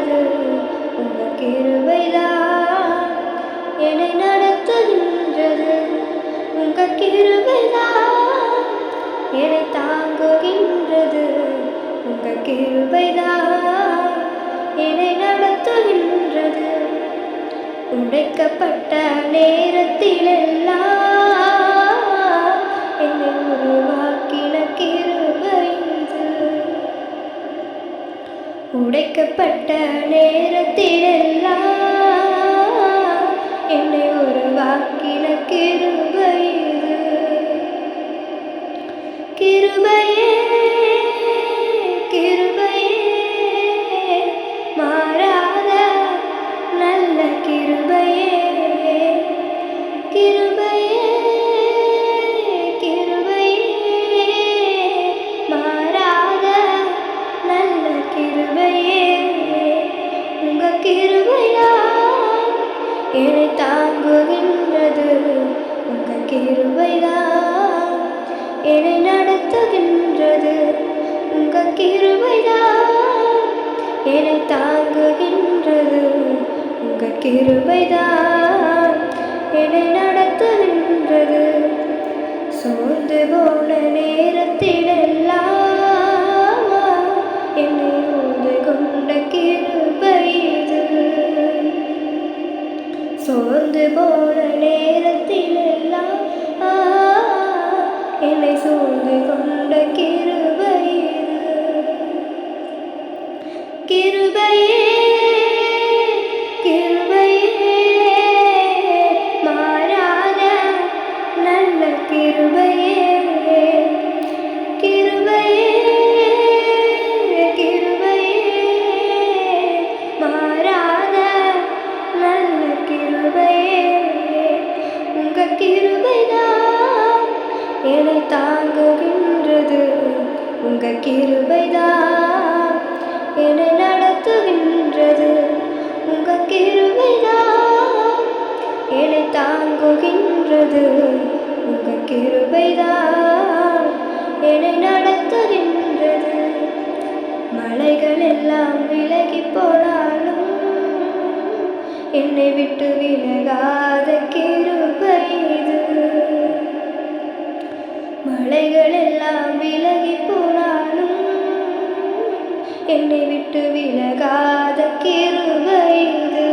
தாங்குகின்றது உங்க கிருபைதான் என்னை நடத்துகின்றது. உங்க கிருபைதான் என்னை தாங்குகின்றது. உங்க கிருபைதான் என்னை நடத்துகின்றது. உடைக்கப்பட்ட நேரத்திலெல்லாம் உடைக்கப்பட்ட நேரத்திலெல்லாம் என்னை உருவாக்கின கிருபை கிருபையே என்னை தாங்குகின்றது. உங்கள் கிருபைதான் என்னை நடத்துகின்றது. உங்கள் கிருபைதான் என்னை தாங்குகின்றது. உங்கள் கிருபைதான் என்னை நடத்துகின்றது. சோர்ந்து போன நேரத்திலெல்லாம் கொண்ட கிருபை கிருபையே கிருபையே மாறாத நல்ல கிருபையே. உங்க கிருபைதான் என்னை நடத்துகின்றது உங்க கிருபைதான் என்னை தாங்குகின்றது உங்க கிருபைதான் என்னை நடத்துகின்றது மலைகள் எல்லாம் விலகி போனாலும் என்னை விட்டு விலகாத கிருபை இது. மலைகள் எல்லாம் விலகி போனாலும் என்னை விட்டு விலகாத கிருபை இது.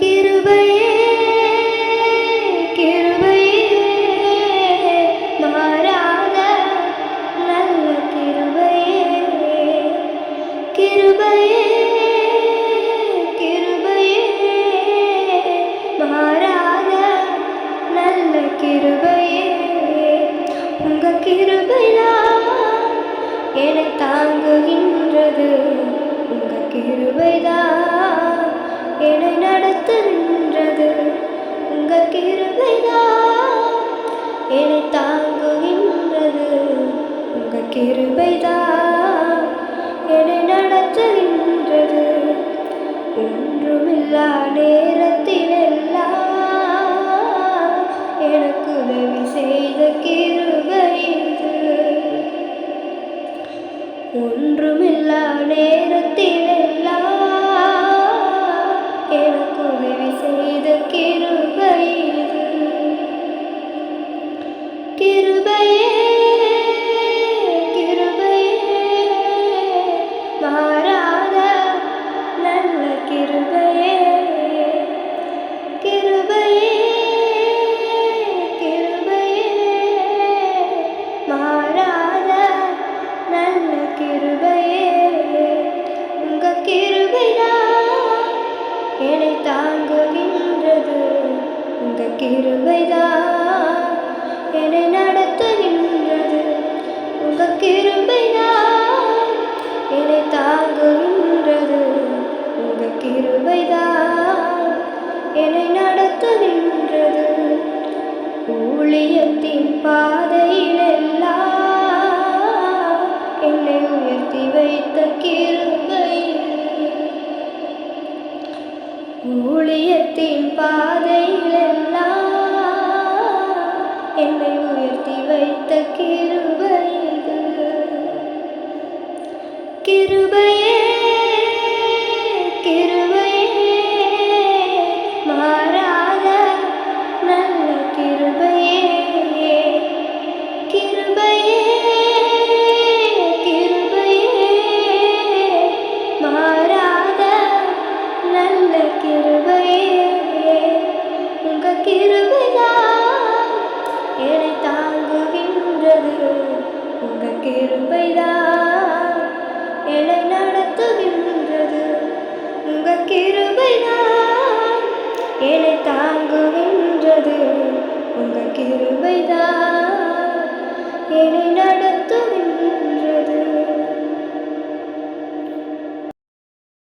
கிருபையே கிருபையே மாறாத நல்ல கிருபையே. கிருபையே கிருபையே மாறாத நல்ல கிருபை கிருபைதா என்னை தாங்குகின்றது. உங்க கிருபைதா என்னை நடத்துகின்றது. உங்கள் கிருபைதா என்னை தாங்குகின்றது. உங்கள் கிருபைதா என்னை நடத்துகின்றது. ஒன்றுமில்லா நேரத்திலெல்லாம் எனக்கு உதவி செய்த கிருபை கிருபைதான் என்னை நடத்துகின்றது உங்க கிருபைதான் என்னை தாங்குகின்றது உங்க கிருபைதான் என்னை நடத்துகின்றது ஊழியத்தின் பாதையிலெல்லாம். என்னை உயர்த்தி வைத்த கிருபை ஊழியத்தின் பாதை കിരുവയത് കിരു தாங்குகின்றது. உங்கள் கிருபைதான். என்னை நடத்துகின்ற